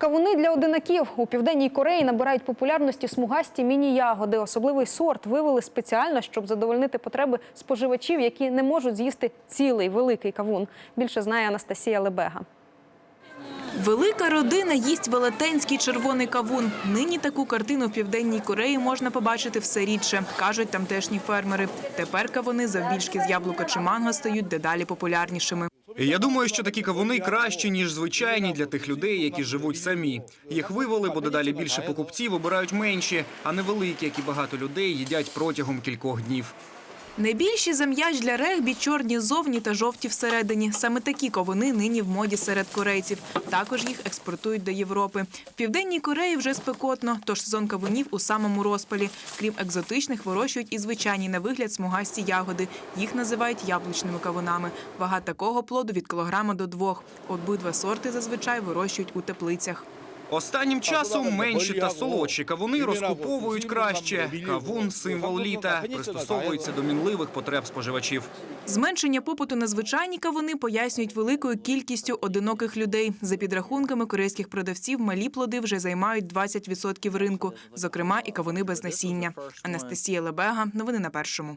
Кавуни для одинаків у південній Кореї набирають популярності смугасті міні-ягоди. Особливий сорт вивели спеціально, щоб задовольнити потреби споживачів, які не можуть з'їсти цілий великий кавун. Більше знає Анастасія Лебега. Велика родина їсть велетенський червоний кавун. Нині таку картину в південній Кореї можна побачити все рідше, кажуть тамтешні фермери. Тепер кавуни завбільшки з яблука чи манго стають дедалі популярнішими. Я думаю, що такі кавуни кращі, ніж звичайні для тих людей, які живуть самі. Їх вивели, бо дедалі більше покупців обирають менші, а не великі, які багато людей їдять протягом кількох днів. Найбільші за для регбі чорні зовні та жовті всередині. Саме такі ковуни нині в моді серед корейців. Також їх експортують до Європи. В південній Кореї вже спекотно, тож сезон кавунів у самому розпалі. Крім екзотичних, вирощують і звичайні на вигляд смугасті ягоди. Їх називають яблучними кавунами. Вага такого плоду від кілограма до двох. Обидва сорти зазвичай вирощують у теплицях. Останнім часом менші та солодші кавуни розкуповують краще. Кавун символ літа, пристосовується до мінливих потреб споживачів. Зменшення попиту на звичайні кавуни пояснюють великою кількістю одиноких людей. За підрахунками корейських продавців, малі плоди вже займають 20% ринку, зокрема і кавуни без насіння. Анастасія Лебега. Новини на першому.